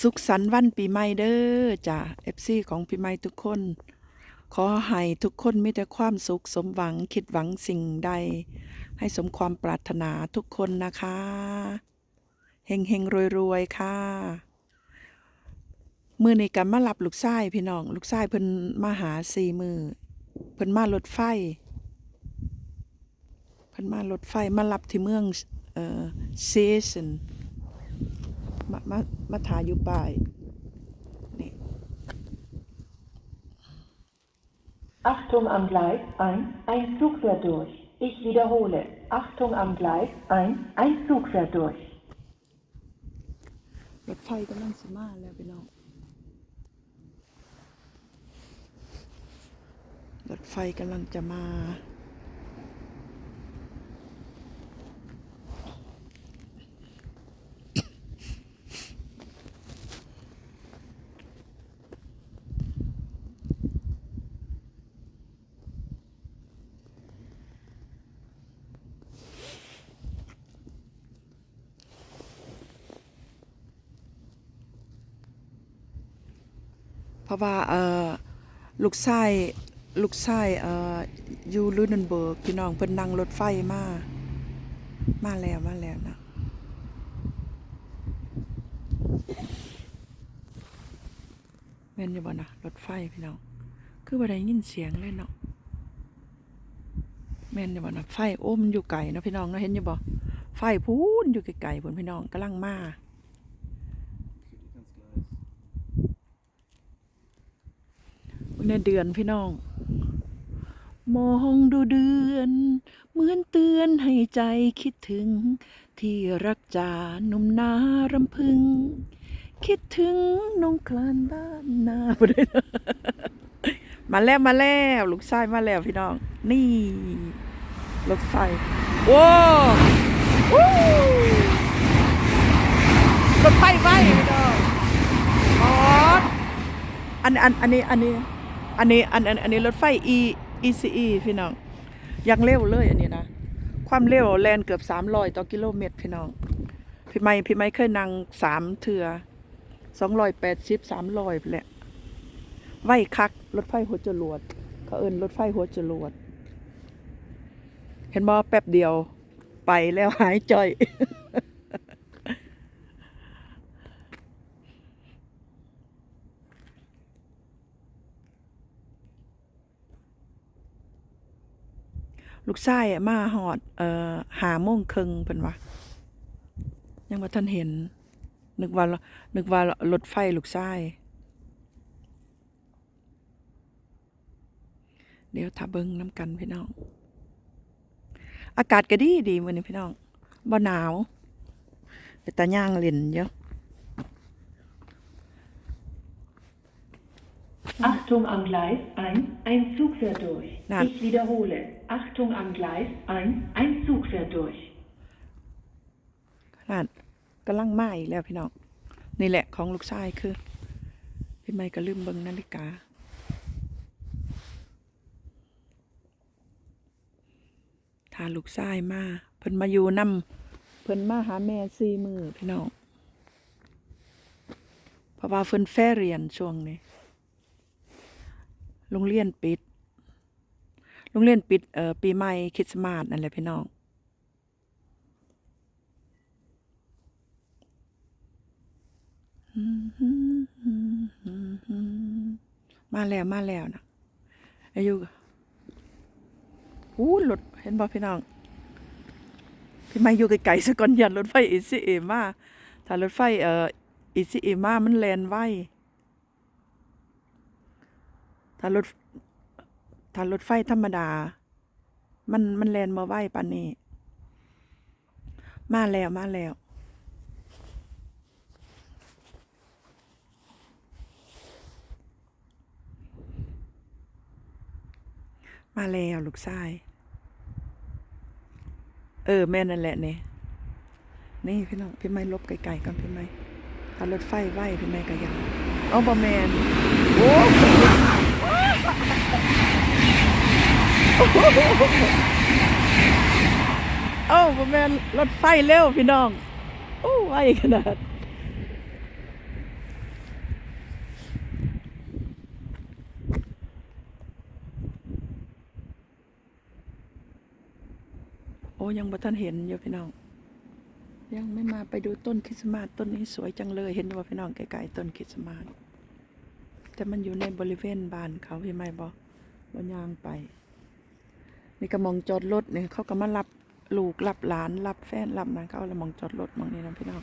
สุขสันต์วันปีใหม่เด้อจ้ะ FC ของปีใหม่ทุกคน ขอให้ทุกคนมีแต่ความสุขสมหวังคิดหวังสิ่งใด ให้สมความปรารถนาทุกคนนะคะเฮงเฮงรวยรวยค่ะ มือในกันมารับลูกชายพี่น้อง ลูกชายเพิ่นมาหาสี่มือเพิ่นมารถไฟเพิ่นมารถไฟมารับที่เมืองเอ่อเซชัน มามามาถ่ายอยู่ป้ายนี่ Achtung am Gleis 1, ein Zug fährt durch. Ich wiederhole. Achtung am Gleis 1, ein Zug fährt durch. รถไฟกำลังสิมาแล้วพี่น้องรถไฟกำลังจะมา เพราะว่าเออลูกชายลูกชายเอออยู่ลูเดนเบิร์กพี่น้องเพิ่นนั่งรถไฟมามาแล้วมาแล้วนะแม่นอยู่บ่นะรถไฟพี่น้องคือบ่ได้ยินเสียงเลยเนาะแม่นอยู่บ่นะไฟโอ้มันอยู่ไกลเนาะพี่น้องเนาะเห็นอยู่บ่ไฟพูนอยู่ไกลๆพุ่นพี่น้องกำลังมา ในเดือนพี่น้อง มองดูเดือน เหมือนเตือนให้ใจคิดถึง ที่รักจาหนุ่มนารำพึง คิดถึงน้องคลานบ้านนาได้นะมาแล้วมาแล้วลูกชายมาแล้วพี่น้อง นี่รถไฟโว้วู้รถไฟไหมพี่น้องอ๋ออันอันอันนี้อันนี้ อันนี้อันอันอันนี้รถไฟ E ECE พี่น้องยังเร็วเลยอันนี้นะ ความเร็วแลนเกือบ300ต่อกิโลเมตรพี่น้อง พี่ไม่พี่ไม่เคยนั่งสามเถื่อ280 300ไปแหละไว้คัก รถไฟหัวจรวดเขาเอินรถไฟหัวจรวด เห็นบ่แป๊บเดียวไปแล้วหายจ่อย ลู กชายอะมาหอด เอ่อหาโมงครึ่งเพิ่นว่ายังบ่ทันเห็น นึกว่า นึกว่ารถไฟลูกชาย เดี๋ยวถ้าเบิ่งน้ำกันพี่น้อง อากาศก็ดีดีมื้อนี้พี่น้องบ่หนาว ไปตาย่างเล่นเยอะ Achtung am Gleis 1, ein Zug fährt durch. Nein. Ich wiederhole. Achtung am Gleis 1, ein Zug fährt durch. นั่นกำลังมาอีกแล้วพี่น้อง นี่แหละของลูกชายคือ พี่ไม่ก็ลืมเบิ่งนาฬิกาถ้าลูกชายมา เพิ่นมาอยู่นำเพิ่นมาหาแม่สี่มือพี่น้อง เพราะว่าเพิ่นแฟเรียนช่วงนี้ โรงเรียนปิด โรงเรียนปิดเอ่อปีใหม่คริสต์มาสนั่นแหละพี่น้อง มาแล้วมาแล้วนะอายุอู้รถเห็นบ่พี่น้อง พี่ไม่อยู่ไกลๆสะก่อนยันรถไฟอีซีเอมาถ้ารถไฟเอ่ออีซีเอมามันแลนไว ถ้ารถถ้ารถไฟธรรมดา มันมันแลนมาไวปานนี้มาแล้วมาแล้วมาแล้วลูกชาย เออ แม่นั่นแหละเนี่ยนี่พี่น้องพี่ไม่ลบไกลๆก่อนพี่ไม่ถ้ารถไฟไหวพี่ไม่ก็ยังเอาบอแมนโอ้ เอ้าบ่แมนรถไฟเร็วพี่น้องโอ้ไวขนาดโอ้ยังบ่ทันเห็นอยู่พี่น้อง ยังไม่มาไปดูต้นคริสต์มาสต้นนี้สวยจังเลยเห็นว่าพี่น้องไกลๆต้นคริสต์มาสแต่มันอยู่ในบริเวณบ้านเขาพี่ไม่บอกว่ายางไป นี่ก็มองจอดรถเนี่ยเขาก็มารับลูกรับหลานรับแฟนรับนั้นเขาเอาละมองจอดรถมองนี่นะพี่น้อง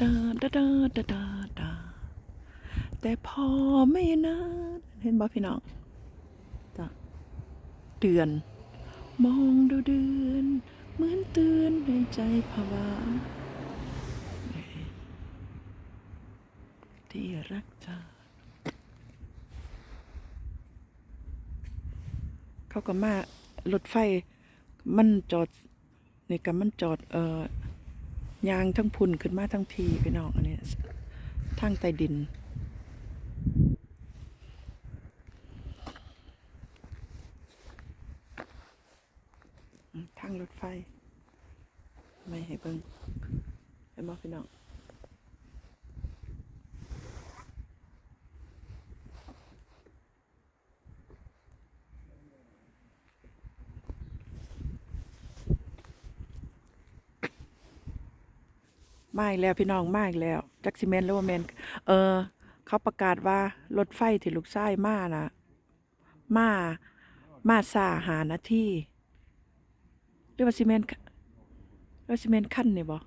ดาดาดาดาดาดาแต่พอไม่นานเห็นบ่พี่น้องจ้ะเดือน มองดูเดือน เหมือนเตือนให้ใจผวาที่รักเธ เขาก็มารถไฟมันจอดนี่ก็มันจอดเอ่อยางทั้งพุ่นขึ้นมาทั้งพีพี่น้องอันนี้ทางใต้ดิน ทางรถไฟ ไม่ให้เบิ่งเห็นบ่พี่น้อง มาอีกแล้วพี่น้องมาอีกแล้วจักซิเมนหรือว่าแมนเออ เขาประกาศว่ารถไฟที่ลูกชายมานะมามาซาหานาทีหรือว่าซีเมนต์หรือว่าซีเมนขั้นเนี่บ่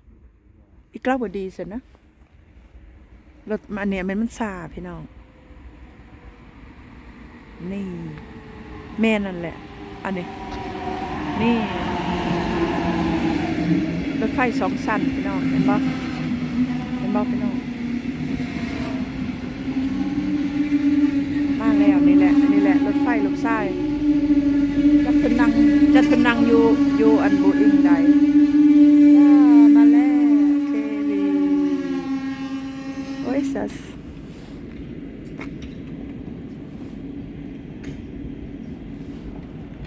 อีกเล่าบดีสินะรถอันเนี้ยมันมันซาพี่น้อง นี่ แม่นั่นแหละ อันนี้ นี่ รถไฟสองสั้นพี่น้องเห็นบ่เห็นบ่พี่น้องมาแล้วนี่แหละนี่แหละรถไฟลูกชายจะเป็นนังจะเป็นนังอยู่อยู่อันบูอิงใดมาแล้วเควีโอ้ยสัส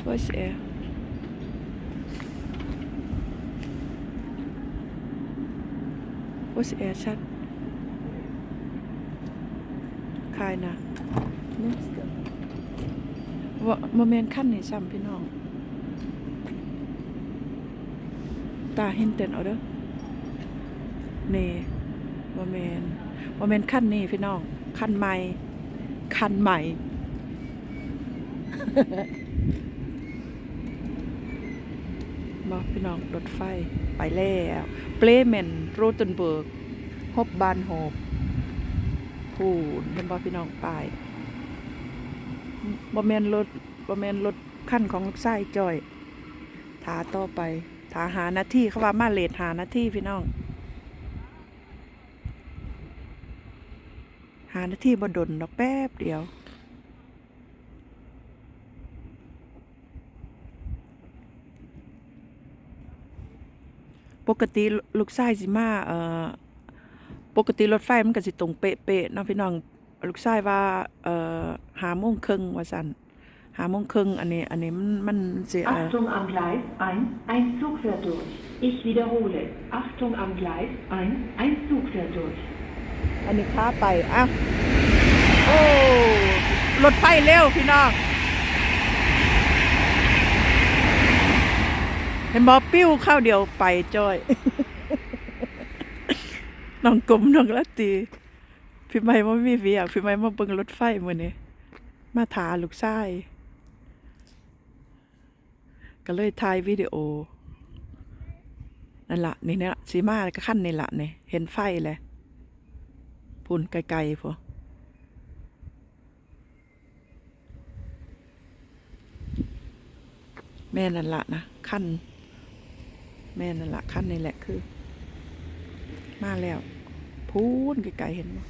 โอ้ยเสีย โอ้ยเสียชัดคายนะ Next go ว่าโมเมนต์ขั้นนี่ซ้ำพี่น้อง ตาเห็นเต็นเอาเด้อนี่โมเมนโมเมนขั้นนี่พี่น้องขั้นใหม่ขั้นใหม่ บอกพี่น้องรถไฟไปแล้วเปลเมนโรเทนเบิร์กฮอบบานโฮบพูนเห็นบอกพี่น้องไปบ่แมนรถบ่แมนรถขั้นของลูกชายจอยถาต่อไปถาหาหน้าที่เขาว่ามาเลทหาหน้าที่พี่น้อง หาหน้าที่บ่ดนดอกแป๊บเดียว ปกติลูกชายสิมาเอ่อปกติรถไฟมันก็สิตรงเป๊ะๆเนาะพี่น้องลูกชายว่าเอ่อหาโมงครึ่งว่าซั่นหาโมงครึ่งอันนี้อันนี้มันมันสิเอ่อ Achtung am Gleis 1, ein Zug fährt durch. Ich wiederhole. Achtung am Gleis 1, ein Zug fährt durch. อันนี้ค้าไปอะโอ้รถไฟเร็วพี่น้อง เห็นบอปิ้วข้าวเดียวไปจ้อยน้องกลมน้องละตีพี่ไม่มามีเวียกพี่ไม่มาเบิ่งรถไฟมือนี้มาถาลูกชายก็เลยถ่ายวิดีโอนั่นละนี่นี่ยสีมาก็ขั้นนี่ละนี่เห็นไฟเลยพุ่นไกลๆพอแม่นั่นละนะขั้น แม่นั่นละขั้นนี่แหละคือ มาแล้วพูนไกลๆเห็นบ่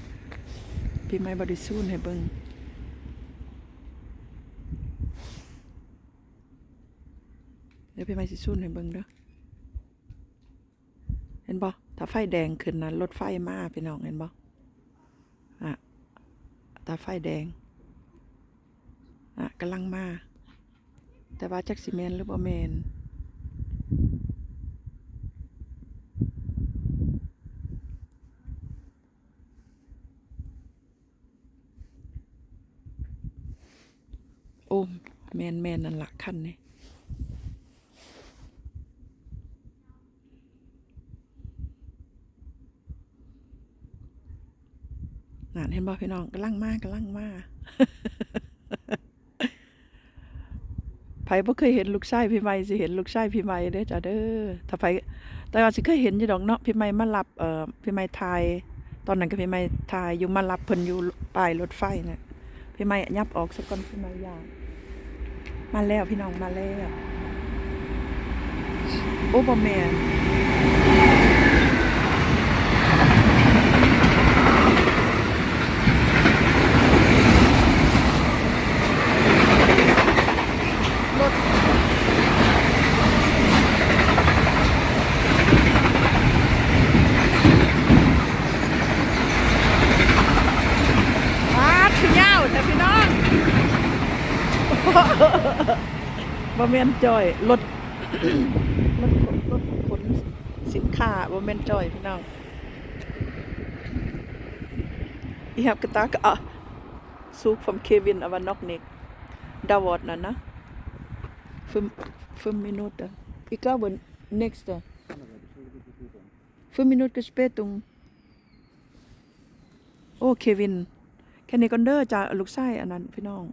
พี่ไม้บริสูนให้เบิงเดี๋ยวพี่ไม้สิสูนให้เบิงเด้อเห็นบ่ถ้าไฟแดงขึ้นนะรถไฟมาพี่น้องเห็นบ่อะถ้าไฟแดงอะกำลังมา แต่ว่าจักสิแมนหรือบ่แมนโอ้ แม นแมนนั่นละคันนี่นั่นเห็นบ่พี่น้องกำลังมากกำลังมากไผบ่เคยเห็นลูกชายพี่ใหม่สิเห็นลูกชายพี่ใหม่เด้อจ้ะเด้อถ้าไผแต่ว่าสิเคยเห็นอยู่ดอกเนาะพี่ใหม่มารับเอ่อพี่ใหม่ทายตอนนั้นก็พี่ใหม่ทายอยู่มารับเพิ่นอยู่ป้ายรถไฟน่ะพี่ใหม่ยับออกสักก่อนพี่ใหม่ย่าง มาแล้วพี่น้องมาแล้ว โอ้บ่แมนรถ มาถึงยาวแต่พี่น้อง บ่ แม่นจ้อยรถรถขนรถขนสินค้าบ่แม่นจ้อยพี่น้องอีฮับกะตากอะซูป from Kevin Avanoknik Dawot na na fem fem minuter ikaw ba next ah fem minuter spetung โอ้เควินแค่นี้ก่อนเด้อจ้าลูกชายอันนั้นพี่น้อง